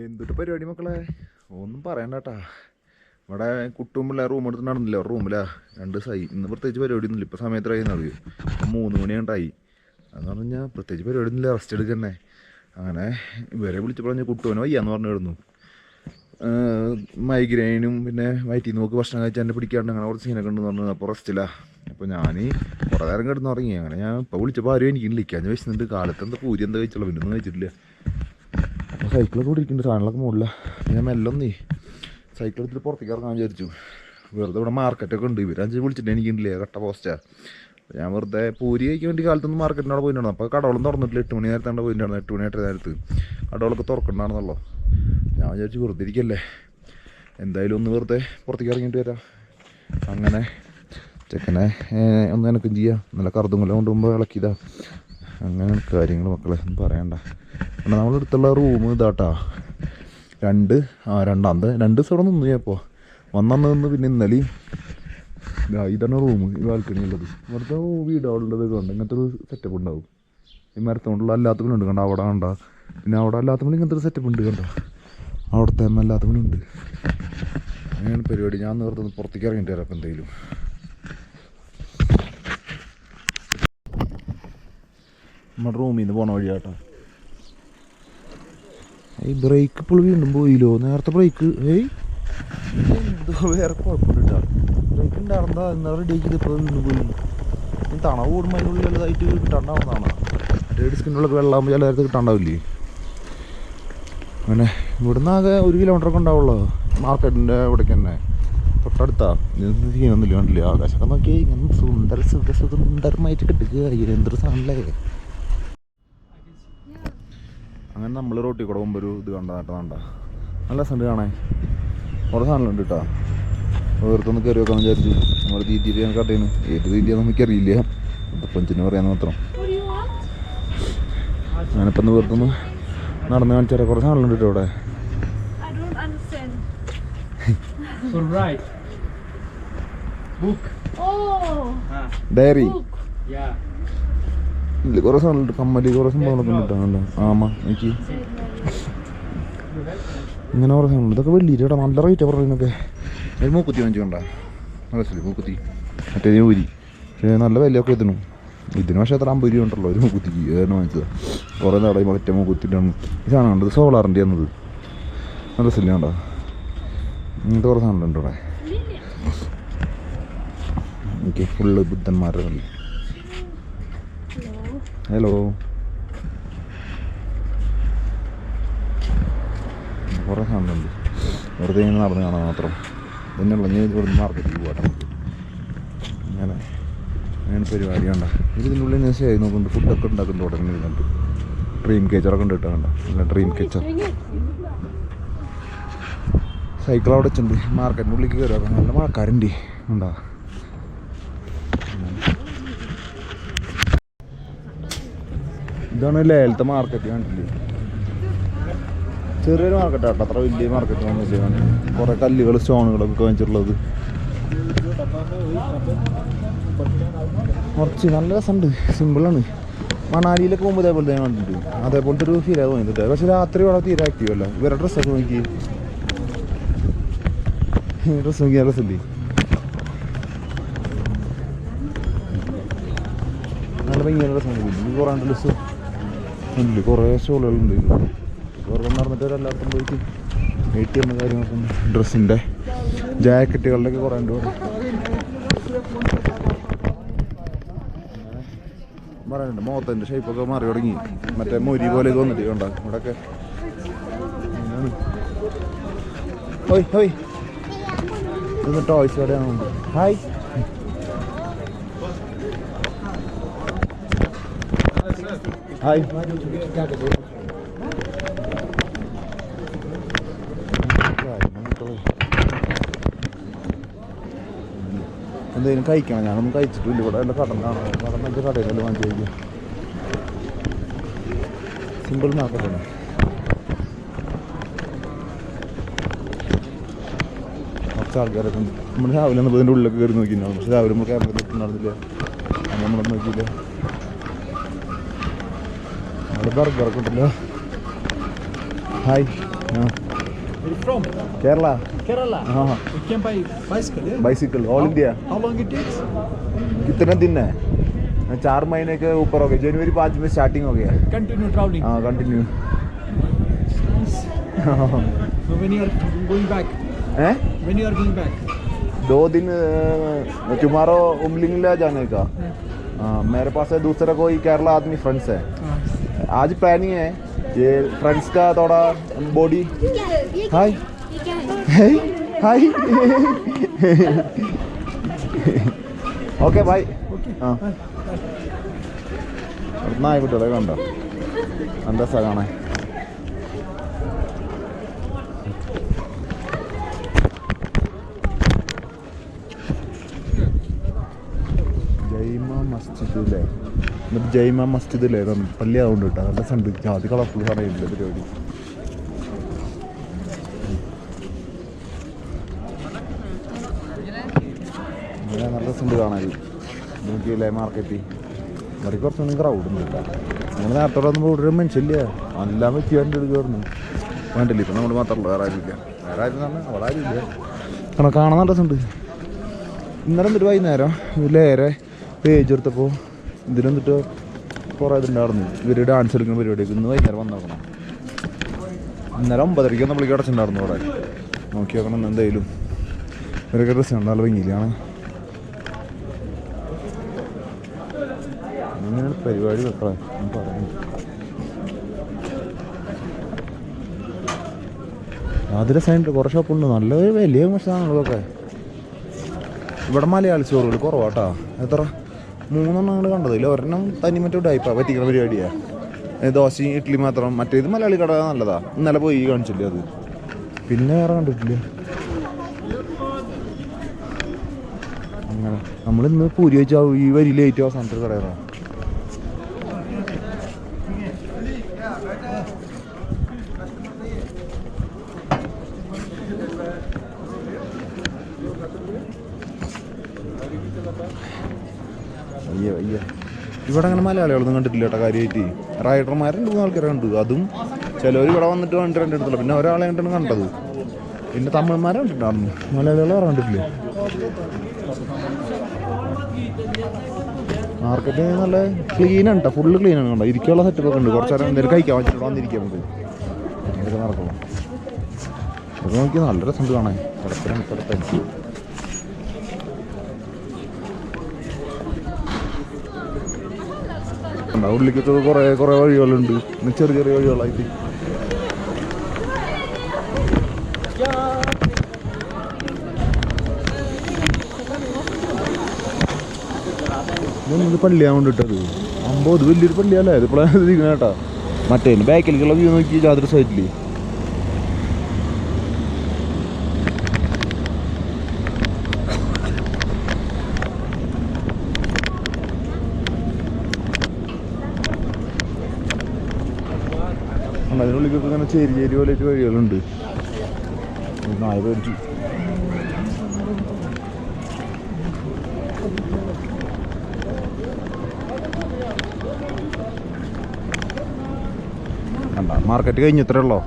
എന്തൊരു പരിപാടി മക്കളെ? ഒന്നും പറയണ്ട കേട്ടാ ഇവിടെ കുട്ടും പിള്ളേർ റൂം എടുത്ത് നടന്നില്ല റൂമിലാ രണ്ട് ദിവസമായി ഇന്ന് പ്രത്യേകിച്ച് പരിപാടി ഒന്നുമില്ല. ഇപ്പം സമയത്തായി അറിയോ? മൂന്ന് മണിയാണ്ടായി എന്ന് പറഞ്ഞാൽ പ്രത്യേകിച്ച് പരിപാടി ഒന്നുമില്ല. റെസ്റ്റ് എടുക്കണേ അങ്ങനെ ഇവരെ വിളിച്ചപ്പോൾ ഞാൻ കുട്ടുവനെ വയ്യാന്ന് പറഞ്ഞു മൈഗ്രെയിനും പിന്നെ വയറ്റിൽ നോക്ക് ഭക്ഷണം കഴിച്ചാൽ എന്നെ പിടിക്കാണ്ട് അങ്ങനെ കുറച്ച് സീനൊക്കെ ഉണ്ടെന്ന് പറഞ്ഞു അപ്പോൾ റെസ്റ്റില്ല അപ്പോൾ ഞാൻ കുറേ നേരം കിടന്ന് ഉറങ്ങി. അങ്ങനെ ഞാൻ ഇപ്പോൾ വിളിച്ചപ്പോൾ ആരും എനിക്ക് വിളിക്കാൻ വെച്ചിട്ടുണ്ട് കാലത്ത് എന്താ പൂരി എന്താ കഴിച്ചുള്ളൂ? പിന്നെ ഒന്നും കഴിച്ചിട്ടില്ല. സൈക്കിളൊക്കെ ഇവിടെ ഇരിക്കുന്നുണ്ട് സാധനങ്ങളൊക്കെ മുകളില. ഞാൻ മെല്ലൊന്നേ സൈക്കിൾ എടുത്തിട്ട് പുറത്തേക്ക് ഇറങ്ങാൻ വിചാരിച്ചു. വെറുതെ ഇവിടെ മാർക്കറ്റൊക്കെ ഉണ്ട്. ഇവരഞ്ച് വിളിച്ചിട്ട് എനിക്കുണ്ടല്ലേ കട്ട പോസ്റ്റാ ഞാൻ വെറുതെ പൂരി കഴിക്കാൻ വേണ്ടി കാലത്തൊന്നും മാർക്കറ്റിനോട് പോയിട്ടുണ്ടായിരുന്നു അപ്പോൾ കടകളും തുറന്നിട്ടില്ല. എട്ട് മണി നേരത്താണ്ട് പോയിട്ടുണ്ടായിരുന്നു എട്ട് മണി എട്ട് നേരത്ത്. കടകളൊക്കെ തുറക്കണ്ടാണെന്നുള്ളോ. ഞാൻ വിചാരിച്ചു വെറുതെ ഇരിക്കല്ലേ. എന്തായാലും ഒന്ന് വെറുതെ പുറത്തേക്ക് ഇറങ്ങിയിട്ട് വരാം. അങ്ങനെ ചെക്കനെ ഒന്ന് എനക്കും ചെയ്യാം. നല്ല കറുതും കൊല്ലം കൊണ്ടുപോകുമ്പോൾ ഇളക്കിയതാ. അങ്ങനെ കാര്യങ്ങൾ മക്കളെ ഒന്നും പറയണ്ട കാരണം നമ്മളെടുത്തുള്ള റൂം ഇതാട്ടാ. രണ്ട് ആ രണ്ടാമത്തെ. രണ്ട് ദിവസം ഇവിടെ നിന്നു ഞാനിപ്പോൾ വന്നന്ന് നിന്ന് പിന്നെ ഇന്നലെയും ഇതാ ഇതാണ് റൂം ഈ ബാൽക്കണി ഉള്ളത്. ഇവിടുത്തെ ഉള്ളത് കണ്ട്? ഇങ്ങനത്തെ ഒരു സെറ്റപ്പ് ഉണ്ടാവും. ഈ മരത്തോണ്ടുള്ള ഉണ്ട് കണ്ട? അവിടെ കണ്ട? പിന്നെ അവിടെ അല്ലാത്തവന് ഇങ്ങനത്തെ ഒരു സെറ്റപ്പ് ഉണ്ട് കണ്ട? അവിടുത്തെ അല്ലാത്തവനുണ്ട് അങ്ങനെയാണ് പരിപാടി. ഞാൻ നേരത്തെ പുറത്തേക്ക് ഇറങ്ങിയിട്ട് വരാം എന്തെങ്കിലും നമ്മുടെ റൂമിൽ നിന്ന് പോണ വഴിയാട്ടോ. ഈ ബ്രേക്ക് ഇപ്പോൾ വീണ്ടും പോയില്ലോ. നേരത്തെ ബ്രേക്ക് ഏയ്. എന്തോ വേറെ കുഴപ്പമില്ല ബ്രേക്ക് ഉണ്ടായിരുന്നാ എന്നാൽ റെഡി ആക്കിയത് ഇപ്പോൾ വീണ്ടും പോയി. തണവ് കൂടുമ്പോൾ അതിനുള്ളിൽ വലുതായിട്ട് കിട്ടാണ്ടാവുന്നതാണ്. മറ്റേ ഡിസ്കിനുള്ളിലൊക്കെ വെള്ളമാകുമ്പോൾ ചില നേരത്തെ കിട്ടാണ്ടാവില്ലേ? അങ്ങനെ ഇവിടുന്ന് ആകെ ഒരു കിലോമീറ്റർ ഒക്കെ ഉണ്ടാവുള്ളൂ. മാർക്കറ്റിന്റെ ഇവിടേക്ക് തന്നെ. തൊട്ടടുത്താ. സീനൊന്നുമില്ല കണ്ടില്ലേ? ആകാശമൊക്കെ നോക്കി ഇങ്ങനെ സുന്ദര സുഖ സുന്ദരമായിട്ട് കിട്ടുക എന്തൊരു സാധനല്ലേ? അങ്ങനെ നമ്മൾ റോട്ടിൽ കൂടെ പോകുമ്പോൾ ഒരു ഇത് കണ്ട നട്ട കണ്ട? നല്ല രസമുണ്ട് കാണാൻ. കുറേ സാധനങ്ങളുണ്ട് കേട്ടോ. വേർത്തൊന്ന് കയറി വെക്കാൻ വിചാരിച്ചു നമ്മൾ തീറ്റീര് ഞാൻ കട്ടേന് ഏത് തീറ്റിയാന്ന് നമുക്കറിയില്ല പഞ്ചിന് പറയാൻ മാത്രം. അങ്ങനെ ഇപ്പം വേർത്തൊന്ന് നടന്ന് കാണിച്ചാൽ കുറേ സാധനങ്ങളുണ്ട് കേട്ടോ ഇവിടെ. Diary yeah. ഇല്ല കുറേ സാധനങ്ങളുണ്ട്. കമ്മൽ കുറേ സംഭവങ്ങളൊക്കെ ഉണ്ട് ആമ എനിക്ക്. ഇങ്ങനെ കുറേ സാധനങ്ങളുണ്ട്. ഇതൊക്കെ വലിയ കേട്ടോ നല്ല റേറ്റ് പറയുന്നൊക്കെ ഒരു മൂക്കുത്തി വാങ്ങിച്ചു കണ്ട. മനസ്സിലായി മൂക്കുത്തി? മറ്റേ ഊരി. പക്ഷേ നല്ല വിലയൊക്കെ ഇതിനും. ഇതിന് പക്ഷേ എത്ര അമ്പത് രൂപ ഉണ്ടല്ലോ ഒരു മൂക്കുത്തിക്ക്. ഏതാണ് വാങ്ങിച്ചത്. കുറേ നാളെ മറ്റേ മൂക്കുത്തിട്ടാണ് ഈ സാധനം ഉണ്ട് ഇത് സോളാറിന്റെ ആണത്. നല്ല കണ്ടോ? ഇങ്ങനത്തെ കുറേ സാധനങ്ങളുണ്ട് ഇവിടെ. എനിക്ക് ഫുള്ള് ബുദ്ധന്മാരുടെ കളി ഹലോ കുറേ സാധനമുണ്ട്. വെറുതെ ഇങ്ങനെ നടന്ന് കാണാൻ മാത്രം. ഇതിനുള്ള ഞാൻ ഇവിടുന്ന് മാർക്കറ്റിൽ പോകട്ടെ അങ്ങനെ അങ്ങനെ പരിപാടി കണ്ട? ഇത് ഉള്ളിൽ ഞാൻ ചെയ്ത് നോക്കുന്നുണ്ട്. ഫുഡൊക്കെ ഉണ്ടാക്കുന്നുണ്ട് ഉടനെ ഇരുന്നുണ്ട് ഡ്രീം കേച്ചറൊക്കെ ഉണ്ട് കേട്ടോ കണ്ട? നല്ല ഡ്രീം കേച്ചർ സൈക്കിൾ അവിടെ വെച്ചിട്ടുണ്ട്. മാർക്കറ്റിന്റെ ഉള്ളിലേക്ക് കയറുക. നല്ല മഴക്കാരുണ്ട്. ഉണ്ടാ ഇതാണ് ലേലത്തെ മാർക്കറ്റ് കണ്ടില്ലേ? ചെറിയൊരു മാർക്കറ്റ് അത്ര വലിയ മാർക്കറ്റ് ഒന്നുമില്ല കുറേ കല്ലുകൾ സ്റ്റോണുകളൊക്കെ വാങ്ങിച്ചിട്ടുള്ളത് കുറച്ച് നല്ല രസമുണ്ട്. സിമ്പിളാണ് മണാലിയിലൊക്കെ പോകുമ്പോൾ ഇതേപോലെ തന്നെ കണ്ടിട്ട് അതേപോലത്തെ ഒരു ആയത് തോന്നിയിട്ട് പക്ഷെ രാത്രി വളരെ തീരെ ആക്റ്റീവ് അല്ല. ഇവരുടെ ഡ്രസ്സൊക്കെ നോക്കി. ഡ്രസ്സ് നോക്കി ഡ്രസ് ഇല്ലേ നല്ല ഭംഗിയുള്ള ഡ്രസ്സാണ് കുറേ ഡ്രസ്സ് ഉണ്ട്. കുറേ സ്റ്റോളുകളുണ്ട് നടന്നിട്ട് എല്ലാവർക്കും പോയിട്ട് വെയിറ്റ് ചെയ്യുന്ന കാര്യങ്ങളൊക്കെ ഡ്രസ്സിന്റെ ജാക്കറ്റുകളുടെ ഒക്കെ കുറേ ഉണ്ട് പറയുന്നുണ്ട് മോത്തന്റെ ഷേപ്പൊക്കെ മാറി തുടങ്ങി. മറ്റേ മൊരി പോലെ തോന്നിട്ട് കണ്ട? ഇവിടെയൊക്കെ. ഹോയ് ഹോയ്. ടോയ്സ് കടയാണ്? ഹായ് ഹായ് എന്തെങ്കിലും കഴിക്കണം. ഞാനൊന്നും കഴിച്ചിട്ടില്ല. ഇവിടെ വല്ല കടന്നാണ് കാണാം. കടം വാങ്ങി കടയിലല്ലോ വാങ്ങിച്ചു കഴിക്കും. സിമ്പിൾ മാർക്കറ്റാണ് കുറച്ച് ആൾക്കാരൊക്കെ നമ്മൾ രാവിലെ ഒന്ന് ഇതിന്റെ ഉള്ളിലൊക്കെ കയറി നോക്കിയിട്ടുണ്ടാവും പക്ഷെ രാവിലെ നമ്മൾ ക്യാമറ നിൽക്കുന്നുണ്ടായിരുന്നില്ല അങ്ങനെ നമ്മളൊന്നും നോക്കിയില്ല അവിടെ ബർഗറൊക്കെ ഉണ്ടല്ലോ ഹായ് ആ Where you from? Kerala Kerala. हाँ You can buy bicycle, yeah? Bicycle all India How long it takes? कितने दिन है चार महीने के ऊपर हो गए जनवरी पाँच में स्टार्टिंग हो गया Continue traveling. हाँ continue So when you are going back? हैं When you are going back? दो दिन टुमारो उमलिंगला जाने का हाँ मेरे पास है दूसरा कोई केरला आदमी फ्रेंड्स है आज प्लानिंग है ये फ्रेंड्स का थोड़ा body hi hi okay bye ആ ആയിക്കോട്ടെ കണ്ടോ എന്താ സാ എന്നിട്ട് ജൈമ മസ്ജിദ് അല്ലേ പള്ളി അതുകൊണ്ട് കേട്ടോ. നല്ല സണ്ട്. ജാതി കളർഫുൾ പറയുന്നുണ്ട് പരിപാടി. ഇങ്ങനെ നല്ല രസമുണ്ട് കാണാൻ. നോക്കിയില്ലേ മാർക്കറ്റിൽ? ഇവിടെ കുറച്ചൊന്നും ക്രൗഡ് ഉണ്ട് കേട്ടോ നമ്മൾ നേരത്തോടെ ഒന്നും ഒരു മനുഷ്യല്ല എല്ലാം വെച്ച് കണ്ട് എടുക്കുമായിരുന്നു വേണ്ടില്ല? ഇപ്പം നമ്മൾ മാത്രമല്ല വേറെ ആരും ഇല്ല. വേറെ ആരും തന്നെ അവിടെ ആരും കാരണം കാണാൻ നല്ല രസമുണ്ട് ഇന്നലെ എന്നിട്ട് വൈകുന്നേരം? ലേറെ പേജ് എടുത്തപ്പോൾ ഇതിനെന്നിട്ട് കുറേ ഇതുണ്ടായിരുന്നു. ഇവർ ഡാൻസ് കളിക്കുന്ന പരിപാടിയൊക്കെ ഇന്ന് വൈകുന്നേരം വന്ന് നോക്കണം ഇന്നലെ ഒമ്പതരയ്ക്ക് നമ്മളേക്ക് അടച്ചിട്ടുണ്ടായിരുന്നു അവിടെ. നോക്കി നോക്കണം എന്തായാലും. ഇവരൊക്കെ ഡ്രസ്സ് ഉണ്ട് നല്ല ഭംഗിയിലാണ്. അങ്ങനെയാണ് പരിപാടി വെക്കളെ ഞാൻ പറയുന്നു അതിലെ സൈഡിൽ കുറേ ഷോപ്പുണ്ട് നല്ല വലിയ മോശമാണ് ഇവിടെ മലയാളി സ്റ്റോറുകൾ കുറവാട്ടാ. എത്ര? മൂന്നെണ്ണം ഞങ്ങൾ കണ്ടത്. ഇല്ല ഒരെണ്ണം തനി മറ്റേ ടൈപ്പാ പറ്റിക്കുന്ന പരിപാടിയാ. ഏ, ദോശയും ഇഡ്ഡലി മാത്രം. മറ്റേത് മലയാളി കട നല്ലതാ. ഇന്നലെ പോയി കാണിച്ചില്ലേ അത്? പിന്നെ വേറെ കണ്ടിട്ടില്ല. അങ്ങനെ. നമ്മളിന്ന് പൂരി വെച്ചാൽ ഈ വരി ലേറ്റ് അവസാനത്തെ കടയാണ് അയ്യോ അയ്യോ. ഇവിടെ അങ്ങനെ മലയാളികളൊന്നും കണ്ടിട്ടില്ല കേട്ടോ കാര്യമായിട്ട്. റൈഡർമാരുണ്ട് മൂന്ന് ആൾക്കാരെ കണ്ടു അതും ചിലവർ ഇവിടെ വന്നിട്ട് കണ്ടിട്ട് കണ്ടെടുത്തില്ല പിന്നെ ഒരാളെ കണ്ടാണ് കണ്ടത്. പിന്നെ തമിഴന്മാരെ കണ്ടിട്ടുണ്ടായിരുന്നു മലയാളികളെ കണ്ടിട്ടില്ല? മാർക്കറ്റ് നല്ല ക്ലീൻ ഉണ്ട്. ഫുള്ള് ക്ലീൻ ആണ് കണ്ടോ? ഇരിക്കാനുള്ള സെറ്റപ്പ് ഒക്കെ ഉണ്ട്. കുറച്ച് നേരം എന്തെങ്കിലും കഴിക്കാൻ വെച്ചിട്ട് വന്നിരിക്കാം നമുക്ക്. ഇതൊക്കെ നടക്കണം അത് നോക്കി നല്ല രസമുണ്ട് കാണാൻ. കിടപ്പിലാണ് ഉണ്ട്. ഉള്ളിക്കൊക്കെ കുറേ കുറേ വഴികളുണ്ട്. ചെറിയ ചെറിയ വഴികളായിട്ട്. ഇതൊന്നും പള്ളിയാൻ കൊണ്ടിട്ടത്. അമ്പോ ഇത് വലിയൊരു പള്ളിയല്ലേ? ഇതിപ്പോഴാണ് ഇരിക്കണ കേട്ടാ. മറ്റേ ബാക്കിലേക്കുള്ള വ്യൂ നോക്കി ജാതൃ സൈറ്റിൽ അതിനുള്ളിലൊക്കെ ഇങ്ങനെ ചേരി ചേരി പോലെയായിട്ട് വഴികളുണ്ട്. നായ പേടിച്ചു കണ്ട? മാർക്കറ്റ് കഴിഞ്ഞ് ഇത്രേ ഉള്ളോ?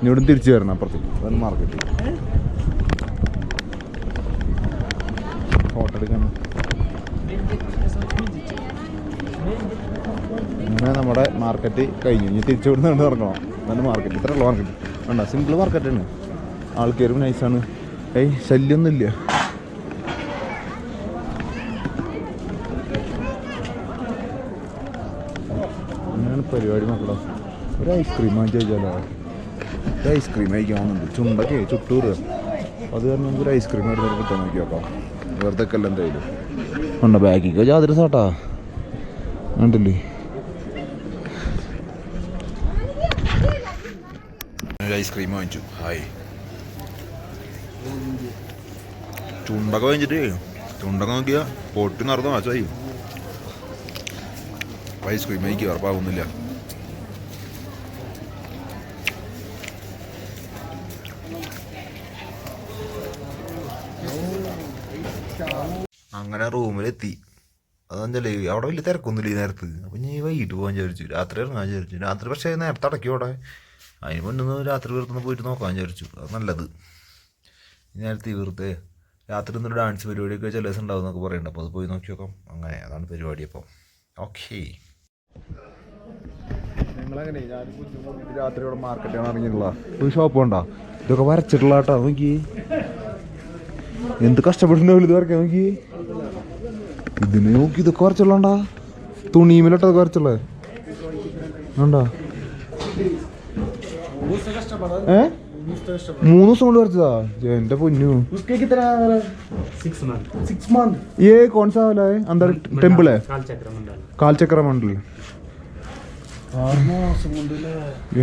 ഇനിയോടും തിരിച്ചു വരണം അപ്പുറത്തേക്ക്. അതാണ് മാർക്കറ്റ് ഫോട്ടോ എടുക്കാൻ അങ്ങനെ നമ്മുടെ മാർക്കറ്റ് കഴിഞ്ഞു. ഇനി തിരിച്ചു വിടുന്ന കണ്ട് ഇറങ്ങണം. നല്ല മാർക്കറ്റ്. ഇത്ര മാർക്കറ്റ്. വേണ്ട സിമ്പിൾ ആണ് ആൾക്കാരും നൈസാണ് ഏയ് ശല്യമൊന്നുമില്ല അങ്ങനെയാണ് പരിപാടി മക്കളോ. ഒരു ഐസ്ക്രീം വാങ്ങിച്ചു ചോദിച്ചാലോ ഒരു ഐസ്ക്രീം കഴിക്കാമെന്നുണ്ട് ചുണ്ടൊക്കെ ചുട്ടൂറ്. അത് കാരണം നമുക്ക് ഒരു ഐസ്ക്രീം എടുത്തിട്ട് കിട്ടാൻ നോക്കി നോക്കാം വെറുതെ എന്തായാലും. ഉണ്ട് ബാഗിക്ക് ജാതിര സാട്ടാ കണ്ടില്ലേ ഒരു ഐസ്ക്രീം വാങ്ങിച്ചു ഹായ് ചുണ്ടൊക്കെ വാങ്ങിച്ചിട്ട് ചുണ്ടൊക്കെ നോക്കിയാ പൊട്ടി നടന്ന മാസമായി ഐസ്ക്രീം എനിക്ക് ഉറപ്പാകുന്നില്ല അങ്ങനെ റൂമിലെത്തി. അതെന്തല്ലേ അവിടെ വലിയ തിരക്കൊന്നുമില്ല ഈ നേരത്ത്. അപ്പം ഞാൻ വൈകിട്ട് പോകാൻ വിചാരിച്ചു. രാത്രി ഇറങ്ങാൻ വിചാരിച്ചു. രാത്രി പക്ഷേ നേരത്തെ അടക്കി അവിടെ അതിന് മുന്നൊന്ന് രാത്രി വീർത്തൊന്ന് പോയിട്ട് നോക്കാൻ വിചാരിച്ചു. അത് നല്ലത്. നേരത്തെ വീർത്ത് രാത്രി ഒന്നൊരു ഡാൻസ് പരിപാടിയൊക്കെ ചില ദിവസം ഉണ്ടാവും എന്നൊക്കെ പറയുന്നുണ്ട് അപ്പോൾ അത് പോയി നോക്കി നോക്കാം. അങ്ങനെ അതാണ് പരിപാടി അപ്പം. ഓക്കേ. ഞങ്ങളങ്ങനെ ഞാൻ രാത്രി ഇവിടെ മാർക്കറ്റാണ് ഇറങ്ങിയിട്ടുള്ള. ഒരു ഷോപ്പ് ഉണ്ടോ? ഇതൊക്കെ വരച്ചിട്ടുള്ള കേട്ടോ നോക്കി. എന്ത് കഷ്ടപ്പെട്ടുണ്ടാവില്ല ഇത് വരയ്ക്കാൻ നോക്കി. ഇതിന് നോക്കി ഇതൊക്കെ വരച്ചുള്ളണ്ടാ തുണിയുമിലട്ടൊക്കെ വരച്ചുള്ളേ ഉണ്ടോ? ഏ മൂന്ന് ദിവസം കൊണ്ട് വരച്ചതാ എന്റെ പൊന്നു उसके कितना सिक्स मंथ सिक्स मंथ ये कौन सा वाला है अंदर टेम्पल है काल चक्र मंडल കാൽചക്ര മണ്ഡൽ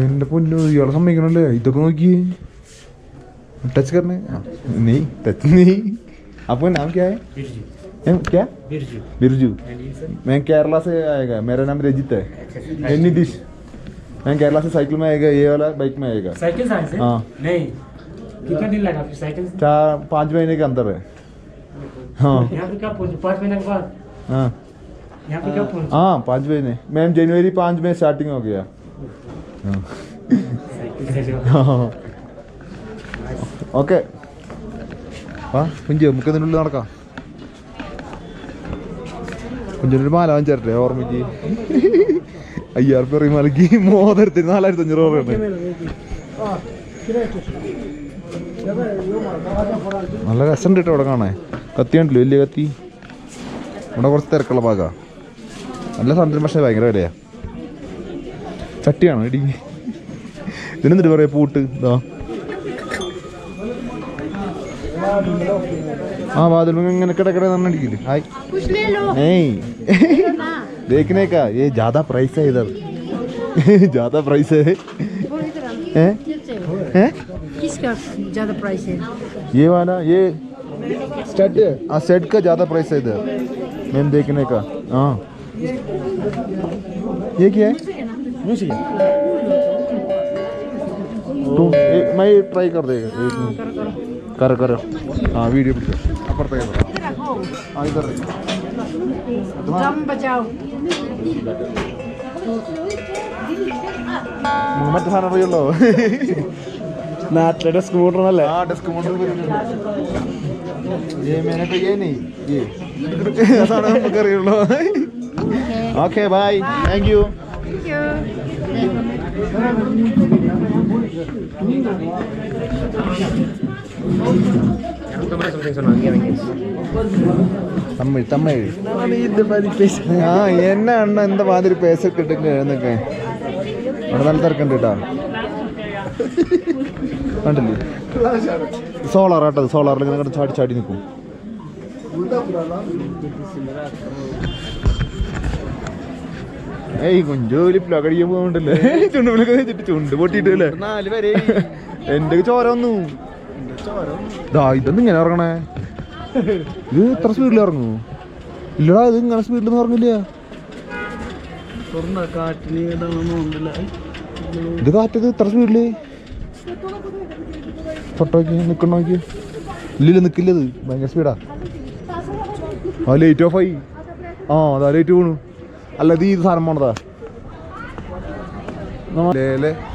എന്റെ പൊന്നു ഇയാളെ സമ്മതിക്കണല്ലേ ഇതൊക്കെ നോക്കി टच करने हाँ, नहीं टच नहीं आपका नाम क्या है बिरजू हैं, क्या Birju Birju and you sir मैं केरला से आएगा मेरा नाम रजित है ये नीतीश मैं केरला से साइकिल में आएगा ये वाला बाइक में आएगा साइकिल साइंस है हाँ। नहीं कितना दिन लगा फिर साइकिल से? चार पाँच महीने के अंदर है हाँ यहाँ पे कब पहुंचे पाँच महीने के बाद हाँ यहाँ पे कब पहुंचे हाँ पाँच महीने मैम जनवरी पाँच में स्टार्टिंग हो गया हाँ साइकिल से जो ഓക്കെ ആ കുഞ്ചു നമുക്ക് ഇതിനുള്ളിൽ നടക്കാം കുഞ്ചിനൊരു മാല വാങ്ങിച്ചേരട്ടെ ഓർമ്മയ്ക്ക് അയ്യായിരം റുപ്യ മലക്കി മൂവായിരത്തി നാലായിരത്തി അഞ്ഞൂറ് രൂപ നല്ല രസമുണ്ട് കേട്ടോ ഇവിടെ കത്തി കത്തിയുണ്ടല്ലോ വലിയ കത്തി. ഇവിടെ കുറച്ച് തിരക്കുള്ള ഭാഗമാണ് നല്ല സാധനം പക്ഷേ ഭയങ്കര വിലയാ. ചട്ടിയാണോ? ഇടി. ഇതിനെന്തിട്ട് പറയാ? പൂട്ട്. ഇതാ. ആ വാതിൽ ഇങ്ങനെ കിടക്കിട നന്നടിക്കില്ലേ ഹായ്. ഏയ്. देखने का ये ज़्यादा प्राइस है इधर। ज़्यादा प्राइस है। वो इधर आ। हैं? हैं किसका ज़्यादा प्राइस है? ये वाला ये स्टेट हाँ। सेट का ज़्यादा प्राइस है इधर मैम देखने का। हाँ। ये क्या है? तू ए, मैं ट्राई कर देगा एक मिनट कर कर। हाँ वीडियो अपर हाँ इधर दम बचाओ। മറ്റേ സാധനം അറിയുള്ളോ നാട്ടിലെ ഡെസ്ക് മോട്ടറാണല്ലേ ആ ഡെസ്ക് മോട്ടർ നമുക്ക് അറിയുള്ളൂ okay bye thank you Thank you. Tamil Tamil ആ എന്നെ അണ്ണ എന്താ മാതിരി പേസ കിട്ടും എന്നൊക്കെ അവിടെ നല്ല തിരക്കുണ്ട് കേട്ടോ. കണ്ടില്ലേ? സോളാർ ആട്ടത് സോളാറിൽ ഇങ്ങനെ കണ്ട് ചാടി ചാടി നിൽക്കും. ഏയ് കുഞ്ചോലി പ്ലകടിക്കാൻ പോകുന്നുണ്ടല്ലേ ചുണ്ടുപിലൊക്കെ ചുണ്ട് പൊട്ടിയിട്ടല്ലേ? എന്റെ ചോര വന്നു. ദാ ഇതൊന്നും ഇങ്ങനെ ഇറങ്ങണേ? ഇത് ഇത്ര സ്പീഡിൽ ഇറങ്ങൂ? ഇല്ലടാ ഇത് ഇങ്ങനെ സ്പീഡിൽ ഇറങ്ങില്ല. കാറ്റിന് ഇടണമെന്നുണ്ടല്ല ഇത് കാറ്റത് ഇത്ര സ്പീഡിൽ തൊട്ടോക്കി നിക്കണ നോക്കി ഇല്ലില്ല നിക്കില്ല ഇത്. ഭയങ്കര സ്പീഡാ ആ. ലേറ്റ് ഓഫ് ആയി. ആ അതാ ലേറ്റ് പോണു അല്ല ഇത് ഈ സാധനം പോണതാ.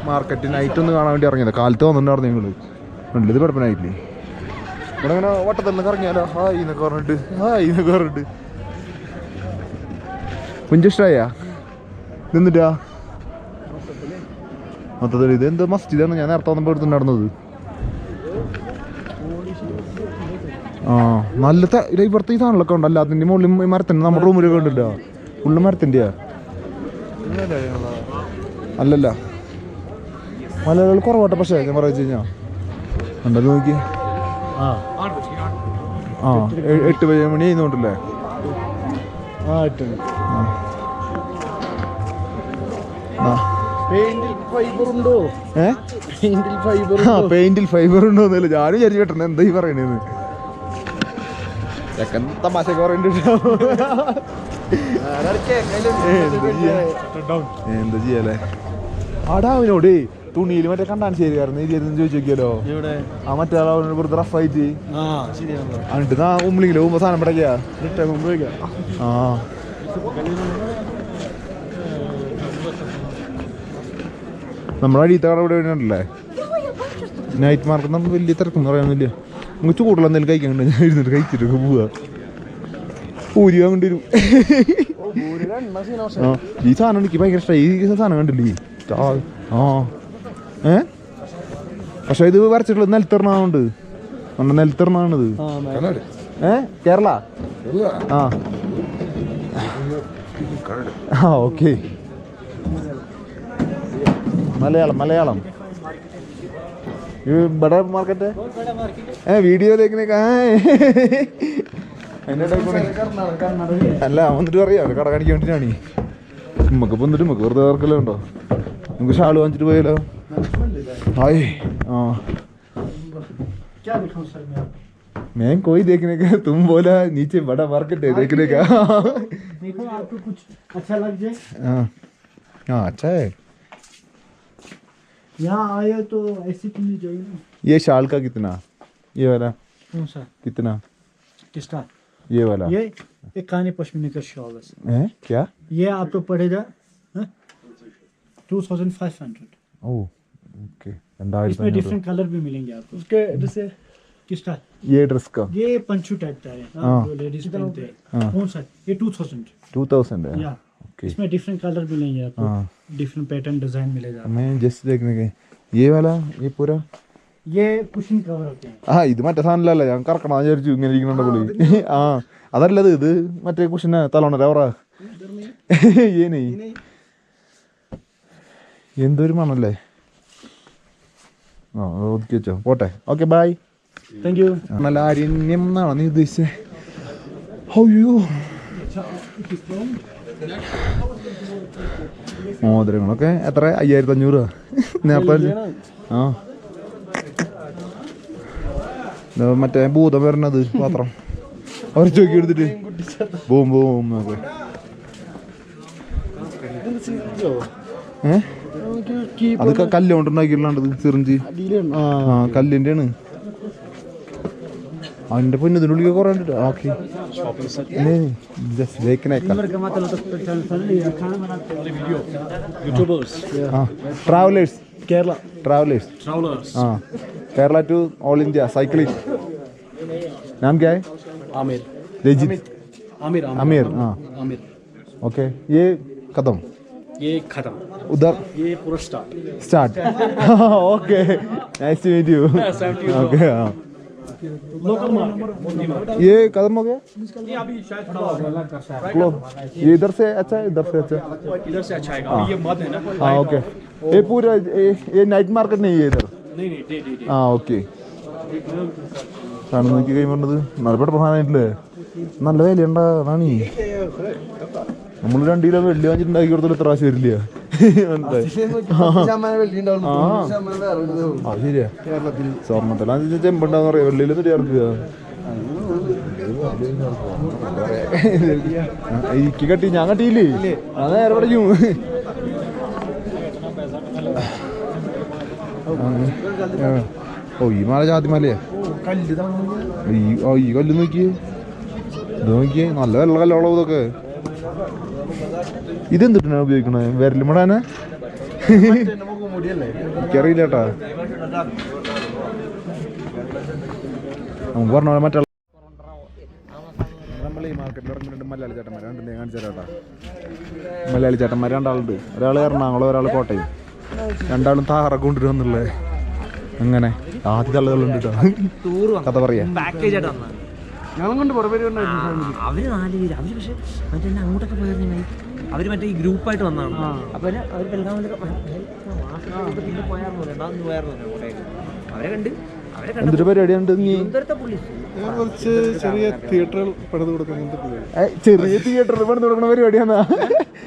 മാർക്കറ്റ് നൈറ്റ് ഒന്ന് കാണാൻ വേണ്ടി ഇറങ്ങിയത്. കാലത്ത് വന്നിട്ടുണ്ടായിരുന്നു ഞങ്ങൾ ഉണ്ട് ഇത് കുഴപ്പമില്ലായില്ലേ ഇവിടെ വട്ടത്തിൽ നിന്ന് കറങ്ങിയാലോ? ഹായ് എന്നൊക്കെ പറഞ്ഞിട്ട് ഹായ് എന്നൊക്കെ പറഞ്ഞിട്ട്. കുഞ്ചിഷ്ടായാ നിന്നിട്ടാ? മൊത്തത്തിൽ ഇത് എന്ത് മസ്ജിദാണ്. ഞാൻ നേരത്തെ വന്നപ്പോൾ നടന്നത് ആ നല്ല ഇവിടുത്തെ ഈ സാധനങ്ങളൊക്കെ ഉണ്ട്. അതിന്റെ മുകളിൽ മരത്തിന്റെ നമ്മുടെ റൂമിലൊക്കെ ഉണ്ടല്ലോ. ഉള്ളു മരത്തിന്റെയാ? അല്ലല്ല. മലയാളികൾ കുറവാട്ടെ പക്ഷേ ഞാൻ പറഞ്ഞു കഴിഞ്ഞാൽ ഉണ്ടത് നോക്കി ആ. എട്ട് പതിനേഴ് മണി ചെയ്യുന്നുണ്ടല്ലേ ആ ഇട്ടുണ്ട് ആ. പെയിന്റിൽ ഫൈബർ ഉണ്ടോ? എന്നല്ല പെയിന്റിൽ ഫൈബർ ആ പെയിന്റിൽ ഫൈബർ ഉണ്ടോന്നല്ല ഞാനും വിചാരിച്ചു കേട്ടോ എന്താ ഈ പറയണേന്ന്. ചെക്കൻ പറയുന്നുണ്ട് എന്താ ചെയ്യല്ലേ ആടാ അവനോട്. തുണിയിൽ മറ്റേ കണ്ടാൻ ശരിയായിരുന്നു നീ ചെയ്തെന്ന് ചോദിച്ചു നോക്കിയാലോ ഇവിടെ ആ മറ്റേ ആളോട് വെറുതെ റഫായിട്ട് എന്നിട്ട് ആ ഉമ്മിളിങ്ങിൽ പോകുമ്പോ സാധനം പടക്കാ ആ. നമ്മുടെ അടിയത്തെ കട ഇവിടെ ഉണ്ടല്ലേ നൈറ്റ് മാർക്കറ്റ് നമ്മൾ വലിയ തിരക്കൊന്നും പറയാനൊന്നുമില്ല. നമുക്ക് ചൂടുള്ള എന്തെങ്കിലും കഴിക്കാൻ ഞാൻ ഇരുന്നിട്ട് കഴിച്ചിട്ടൊക്കെ പോവാ. ഊരി വാങ്ങേണ്ടി വരും. ഈ സാധനം എനിക്ക് ഭയങ്കര ഇഷ്ടമായി ഈ സാധനം കണ്ടില്ലേ? ആ. ഏ? പക്ഷെ ഇത് വരച്ചിട്ടുള്ളത് നിലത്തിറണാവുണ്ട് നമ്മുടെ മേലെ. ഏ? കേരള? ആ. ആ ഓക്കെ. മലയാളം മലയാളം. ഇവിടെ ബഡ മാർക്കറ്റ്? ഏ വീഡിയോയിലേക്ക് അല്ല വന്നിട്ട് പറയാ കട കാണിക്കാൻ വേണ്ടിട്ടാണ്. നമുക്ക് വന്നിട്ട് നമുക്ക് വെറുതെ വർക്കല്ലോ ഉണ്ടോ? നമുക്ക് ഷാൾ വാങ്ങിച്ചിട്ട് പോയാലോ? हाय क्या दिखाऊँ सर मैं मैं कोई देखने का तुम बोला नीचे बड़ा मार्केट है हाँ, देखने का। देखो आपको कुछ अच्छा लग जाए। हाँ। हाँ अच्छा है। यहाँ आए तो ऐसी चीज़ जाइए ये शाल का कितना? ये वाला। कौन सा? कितना? किसका? ये वाला। ये एक कानी पश्मीने का शॉल है क्या? ये आपको पड़ेगा two thousand five hundred oh इसमें അഞ്ഞൂറ് डिफरेंट कलर भी मिलेंगे आपको उसके जैसे किसका ये ड्रेस का ये पंचू टाइप का है हाँ। जो लेडीज पहनते हैं हाँ। कौन सा ये टू थाउजेंड टू थाउजेंड है या ओके इसमें डिफरेंट कलर मिलेंगे आपको हाँ डिफरेंट पैटर्न डिजाइन मिलेगा मैं जस्ट देखने के ये वाला ये पूरा ये कुशन कवर होते हैं ആ ഇത് മറ്റേ സാധനമല്ല ഞാൻ കറക്കണം വിചാരിച്ചു ഇങ്ങനെ ഇരിക്കണ പുള്ളി ആ അതല്ലത് ഇത് മറ്റേ കുഷിന തലോണ റവറ ഏനേ എന്തൊരു മണല്ലേ ഒതുക്കി വെച്ചോ പോട്ടെ. ഓക്കെ ബൈ താങ്ക് യു നല്ല അരിന്യം എന്നാണ് നീ ഉദ്ദേശിച്ചത് മോതിരങ്ങളൊക്കെ എത്ര? അയ്യായിരത്തി അഞ്ഞൂറ് നേപ്പാൾ ആ മറ്റേ ഭൂതം വരണത് പാത്രം അവർ ചോക്കി എടുത്തിട്ട്. ബോം ബോം ഒക്കെ ഏഹ് അത് ക- കല്ല് കൊണ്ടുണ്ടാക്കിയിട്ടുള്ളത് സിറിഞ്ച് ആ കല്ലിന്റെ ആണ് അതിന്റെ പൊന്നു ഇതിനുള്ളിൽ കുറെ ഉണ്ട് okay travellers Kerala travellers travellers हाँ Kerala to all India cycling नाम क्या है आमिर रजित आमिर अमीर हाँ आमिर ओके ये कदम ये खत्म उधर ये पूरा start start okay nice to meet you okay हाँ लोकल मार्केट ये कदम हो गया ये अभी शायद थोड़ा अलग कर सकता क्लो ये इधर से अच्छा है इधर से अच्छा है? है इधर से अच्छा आएगा अभी ये मत है ना हाँ ओके ये पूरा ये, ये नाइट मार्केट नहीं है इधर नहीं नहीं दे दे दे ആ ഓക്കെ സാധനം നോക്കി കഴിയുമ്പോണ്ടത് നല്ല പ്രധാനമായിട്ടില്ലേ നല്ല വിലയുണ്ടാ അതാണ് നമ്മൾ രണ്ട് കിലോ വെള്ളി വാങ്ങിച്ചിട്ടുണ്ടാക്കി കൊടുത്താലും ഇത്ര പ്രാവശ്യം വരില്ല. ആ. അത് ശരിയാ. സ്വർണത്തിലാ. ചെമ്പുണ്ടാന്ന് പറയാ വെള്ളിയിൽ എന്നിട്ട് ചേർക്കുക എനിക്ക് കട്ടി ഞാൻ കട്ടിയില്ലേ? അത് നേരെ പഠിക്കും. ഓ ഈ മല ജാതി മലയാ? ഈ കല്ല് നോക്കിയേ. ഇത് നോക്കിയേ. നല്ല വെള്ള കല്ലോളം ഇതൊക്കെ. ഇതെന്തിട്ടാ ഉപയോഗിക്കണേ? വിരലും മുടാനാ? എനിക്കറിയില്ല നമുക്ക് പറഞ്ഞ മറ്റുള്ള നമ്മൾ ഈ മാർക്കറ്റിൽ മലയാളി ചേട്ടന്മാർ രണ്ടിനെ കാണിച്ചു തരാട്ടാ മലയാളി ചേട്ടന്മാർ രണ്ടാളുണ്ട്. ഒരാൾ എറണാകുളം ഒരാൾ കോട്ടയം. രണ്ടാളും താറ കൊണ്ടുവരുന്നുള്ളേ അങ്ങനെ. ആദ്യ ആളുകളുണ്ട് കേട്ടോ. കഥ പറയാ. ഞങ്ങളും കൊണ്ട് പുറമേ അവർ നാല് പേര്. അവർ പക്ഷെ മറ്റേ എന്നെ അങ്ങോട്ടൊക്കെ പോയിരുന്നു അവർ മറ്റേ ഈ ഗ്രൂപ്പായിട്ട് വന്നതാണ്. അപ്പൊ എന്നെ അവർ പെൽഗാമിലൊക്കെ പിന്നെ പോയായിരുന്നു രണ്ടാമത് പോയായിരുന്നു അങ്ങോട്ടേക്ക് അവരെ കണ്ട് എന്തൊരു പരിപാടിയുണ്ട് നീ കുറച്ച് ചെറിയ തിയേറ്ററുകൾ പണിത് കൊടുക്കുന്നുണ്ട് ഏ, ചെറിയ തിയേറ്ററിൽ പണിത് തുടങ്ങുന്ന പരിപാടിയാണ്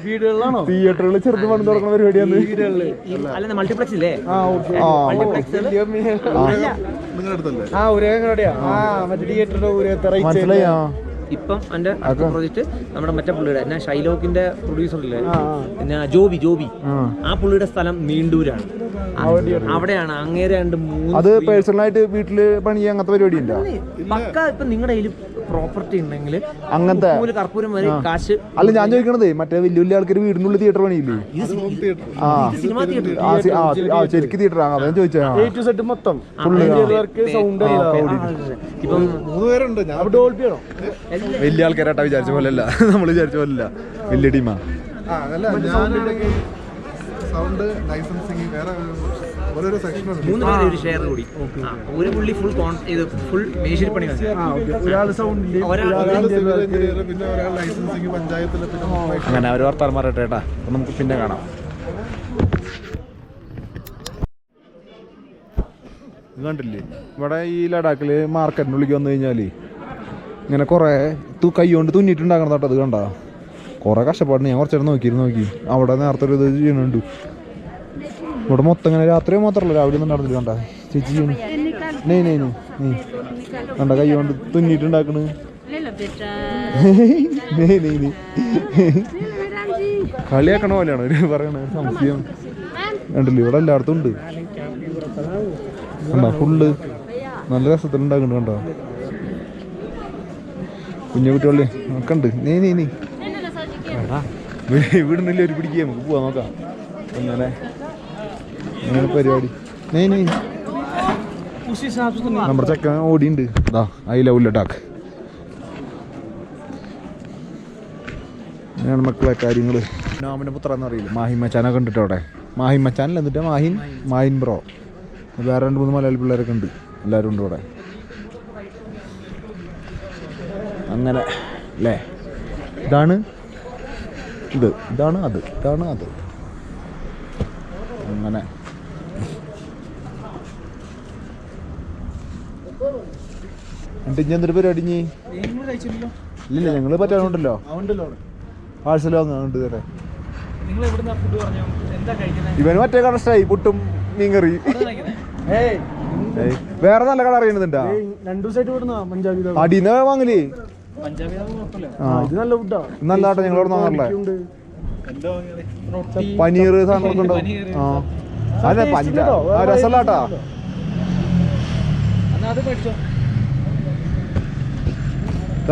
വീടുകളിലാണോ? തിയേറ്ററിൽ ചെറുത് പണിത് തുടങ്ങുന്ന പരിപാടിയാണ് മൾട്ടിപ്ലക്സ് ഇല്ലേ ആ നിങ്ങളുടെ അടുത്തല്ലേ ആ മറ്റേ തിയേറ്ററിന്റെ ഉരകത്തറ മനസ്സിലായി ഇപ്പം എന്റെ പ്രോജക്റ്റ് നമ്മുടെ മറ്റേ പുള്ളിയുടെ എന്നാ ഷൈലോക്കിന്റെ പ്രൊഡ്യൂസർ ഇല്ലേ പിന്നെ ജോബി ജോബി. ആ. പുള്ളിയുടെ സ്ഥലം നീണ്ടൂരാണ്. അവിടെയാണ് അങ്ങേരെ രണ്ട് മൂന്ന് അത് പേഴ്സണലായിട്ട് വീട്ടിൽ പണി അങ്ങനത്തെ പരിപാടി പക്ക ഇപ്പൊ നിങ്ങളുടെ കയ്യിൽ പ്രോപ്പർട്ടി ഉണ്ടെങ്കിൽ അങ്ങനത്തെ കർപ്പൂരം വരെ കാശ് അല്ല ഞാൻ ചോദിക്കണതേ മറ്റേ വലിയ വലിയ ആൾക്കാർ വീടിനുള്ളിൽ തിയേറ്റർ പണിയില്ലേ ആ. സിനിമ തിയേറ്റർ ആ, സി- ആ, ആ ശരിക്കും തിയേറ്റർ ആണ് അതാ ഞാൻ ചോദിച്ചാ സെറ്റ് മൊത്തം. ഇപ്പം മൂന്ന് പേരുണ്ട്. ഞാൻ വലിയ ആൾക്കാരായിട്ടാ വിചാരിച്ച പോലല്ല നമ്മൾ വിചാരിച്ച പോലല്ല വലിയ ടീമാ. ആ അല്ല ഞാനാണെങ്കിൽ സൗണ്ട് ലൈസൻസിങ് വേറെ ഓരോരോ സെക്ഷനുണ്ട് മൂന്ന് പേര് ഒരു ഷെയർ കൂടി. ആ, ഒരു പുള്ളി ഫുൾ ഇത് ഫുൾ മേശിരിപ്പണി പണി ഒരാൾ സൗണ്ട് പിന്നെ ഒരാൾ ലൈസൻസിങ് പഞ്ചായത്തിൽ പിന്നെ അങ്ങനെ അവർ വർത്താനം പറയട്ടെ കേട്ടാ അപ്പൊ നമുക്ക് പിന്നെ കാണാം. ഇത് കണ്ടില്ലേ? ഇവിടെ ഈ ലഡാക്കിൽ മാർക്കറ്റിനുള്ളിലേക്ക് വന്നു കഴിഞ്ഞാൽ ഇങ്ങനെ കുറെ തു കൈ കൊണ്ട് തുന്നിയിട്ടുണ്ടാക്കണം തൊട്ട് അത് കണ്ട. കുറെ കഷ്ടപ്പാടിന് ഞാൻ കുറച്ചേരം നോക്കിയിരുന്നു നോക്കി. അവിടെ നേരത്തെ ഒരു ഇത് ചെയ്യണുണ്ട്. ഇവിടെ മൊത്തം ഇങ്ങനെ രാത്രി മാത്രമല്ല രാവിലെ ഒന്നും നടന്നില്ല കണ്ട. ചേച്ചി നെയ് നെയ് നെയ് നെയ്. കണ്ട കൈ കൊണ്ട് തുന്നിട്ടുണ്ടാക്കണ് നെയ് നെയ് നെയ്. കളിയാക്കണ പോലെയാണ് ഒരു പറയണ സംശയം. കണ്ടില്ല ഇവിടെ എല്ലായിടത്തും ഉണ്ട്. കണ്ടോ ഫുള്ള് നല്ല രസത്തിലുണ്ടാക്കുന്നുണ്ട് കണ്ടോ? കുഞ്ഞു കുട്ടികളെ ഒക്കെ ഉണ്ട്. നീ നീ നീ ഇവിടുന്നില്ല ഒരു പിടിക്കുക നമുക്ക് പോവാം നോക്കാം. അങ്ങനെ അങ്ങനെ പരിപാടി. നമ്മുടെ ചെക്കൻ ഓടിയുണ്ട്. ഇതാ ഐ ലവ് ലഡാക്ക്. ഇങ്ങനെയാണ് മക്കളെ കാര്യങ്ങൾ നോമിന്റെ പുത്ര എന്നറിയില്ല മാഹിൻ മച്ചാനെ കണ്ടിട്ട് അവിടെ. മാഹിൻ മച്ചാനിൽ എന്നിട്ട്? മാഹിൻ മാഹിൻ ബ്രോ. വേറെ രണ്ട് മൂന്ന് മലയാളി പിള്ളേരൊക്കെ ഉണ്ട്. എല്ലാവരും ഉണ്ട് ഇവിടെ. അങ്ങനെ അല്ലേ ഇതാണ് ഇത്. ഇതാണ് അത്. ഇതാണ് അത്. അങ്ങനെ. എന്നിട്ട് ഇനി എന്തൊരു പരിപാടി ഇനി? ഇല്ലില്ല ഞങ്ങൾ പറ്റാനുണ്ടല്ലോ ഉണ്ടല്ലോ ഉണ്ട് തരാം ഇവന് മറ്റേ കട ഇഷ്ടമായി പുട്ടും മീൻകറി. വേറെ നല്ല കട അറിയണതുണ്ടാ. അടിന്ന് വാങ്ങൽ. പഞ്ചാബി ആ. ഇത് നല്ല ഫുഡാ. നല്ല ആട്ടെ ഞങ്ങൾ ഇവിടെ വാങ്ങാറില്ലേ പനീർ സാധനങ്ങളൊക്കെ ഉണ്ടോ? ആ. അതെ പഞ്ചാ ആ രസമല്ലാട്ടാ. അത് പഠിച്ചോ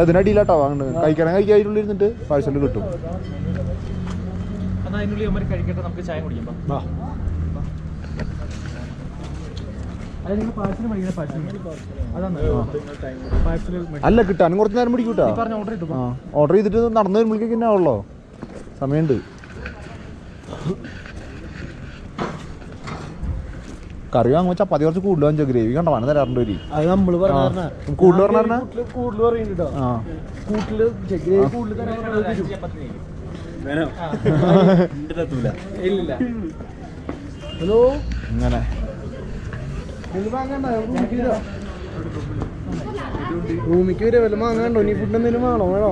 അതിനടിയിലാട്ടാ വാങ്ങുന്നത് കഴിക്കണം. കഴിക്കാനുള്ളിൽ ഇരുന്നിട്ട് പാഴ്സൽ കിട്ടും. അല്ല കിട്ടാനും കുറച്ച് നേരം പിടിക്കും കേട്ടോ. പറഞ്ഞ ഓർഡർ ഇട്ടു ഓർഡർ ചെയ്തിട്ട് നടന്നു വരുമ്പോഴേക്കും പിന്നെ ആവുള്ളോ സമയമുണ്ട്. കറി വാങ്ങുമ്പോൾ ചപ്പാത്തി കുറച്ച് കൂടുതൽ വാങ്ങിച്ചോ ഗ്രേവി. കണ്ട? വേണം തരാറുണ്ട് ഒരു അത് നമ്മൾ പറഞ്ഞ കൂടുതൽ പറയുന്നുണ്ട് ആ. ഗ്രേവി. ഹലോ? ഇങ്ങനെ. ഭൂമിക്ക് ഒരു വില വാങ്ങാണ്ടോ നീ ഫുഡ് എന്തെങ്കിലും വേണോ? വേണോ?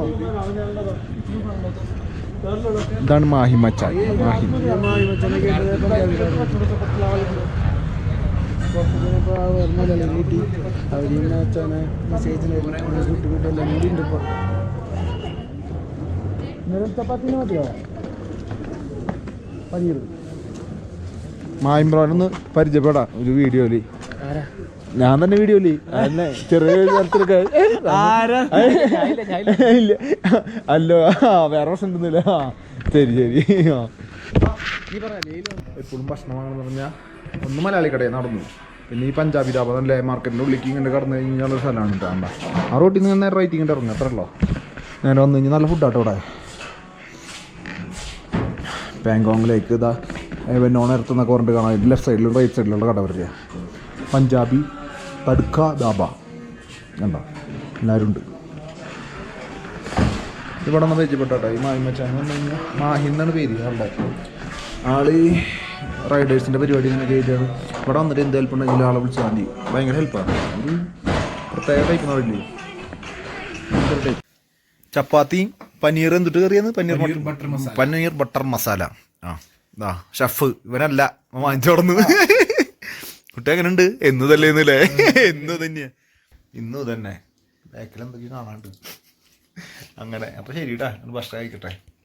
ഇതാണ് മാഹി മച്ചാൻ മാഹി കിട്ടി അവരിങ്ങനെ അച്ഛനെ മെസ്സേജിന് കുട്ടി കുട്ടി എല്ലാം കൂടി ഉണ്ട് ഇപ്പോൾ ചപ്പാത്തിന് മതിയോ പനീർ മാഹിമ്പ്രോനൊന്ന് പരിചയപ്പെടാം ഒരു വീഡിയോയിൽ ഞാൻ തന്നെ വീഡിയോ അതന്നെ ചെറിയ തരത്തിലൊക്കെ. ഇല്ല. അല്ലോ ആ വേറെ പ്രശ്നം ഉണ്ടെന്നില്ല. ആ ശരി ശരി. ആ. എപ്പോഴും ഭക്ഷണം വാങ്ങണമെന്ന് പറഞ്ഞാൽ ഒന്ന് മലയാളി കടയിൽ നടന്നു. പിന്നെ ഈ പഞ്ചാബി നല്ല മാർക്കറ്റിന്റെ ഉള്ളിലേക്ക് ഇങ്ങനെ കടന്നു കഴിഞ്ഞാൽ സ്ഥലമാണ് കേട്ടോ ആ റോട്ടിൽ നിന്ന് നേരെ റൈറ്റ് ഇങ്ങോട്ട് ഇറങ്ങും അത്ര ഉള്ളോ. നേരെ വന്നു കഴിഞ്ഞാൽ നല്ല ഫുഡാട്ടോ ഇവിടെ പാങ്കോങ്ങിലേക്ക് ഇതാ നോൺ ഇറത്തുന്നൊക്കെ പറഞ്ഞിട്ട് കാണാം. ലെഫ്റ്റ് സൈഡിലും റൈറ്റ് സൈഡിലുള്ള കട വരിക പഞ്ചാബി തടുക്ക ദാബ കണ്ടോ? എല്ലാവരും ഉണ്ട്. ഇവിടെ നിന്ന് പരിചയപ്പെട്ടോ ഈ മാഹി മച്ചാൻ എന്ന് പറഞ്ഞു കഴിഞ്ഞാൽ മാഹിന്നാണ് പേര്. ആളുടെ ആൾ റൈഡേഴ്സിന്റെ പരിപാടി ഇങ്ങനെ ചെയ്താണ് ഇവിടെ വന്നിട്ട് എന്ത് ഹെൽപ്പ് ഉണ്ടെങ്കിലും ആളെ വിളിച്ചാൽ മതി. ഭയങ്കര ഹെൽപ്പാണ് ഒരു പ്രത്യേക ടൈപ്പ് പറയില്ലേ ചപ്പാത്തിയും പനീർ എന്തിട്ട് കറിയാന്ന് പനീർ ബട്ടർ മസാല. പനീർ ബട്ടർ മസാല. ആ ആ ഷെഫ് ഇവനല്ല. വാങ്ങിച്ചു തുടർന്ന് കുട്ടി അങ്ങനെ ഉണ്ട് എന്ന് തല്ലേന്നല്ലേ എന്ന് തന്നെയാ. ഇന്നു തന്നെ. ബാക്കിൽ എന്തൊക്കെയോ കാണാണ്ട് അങ്ങനെ. അപ്പൊ ശരി കേട്ടാ ഭക്ഷണം കഴിക്കട്ടെ.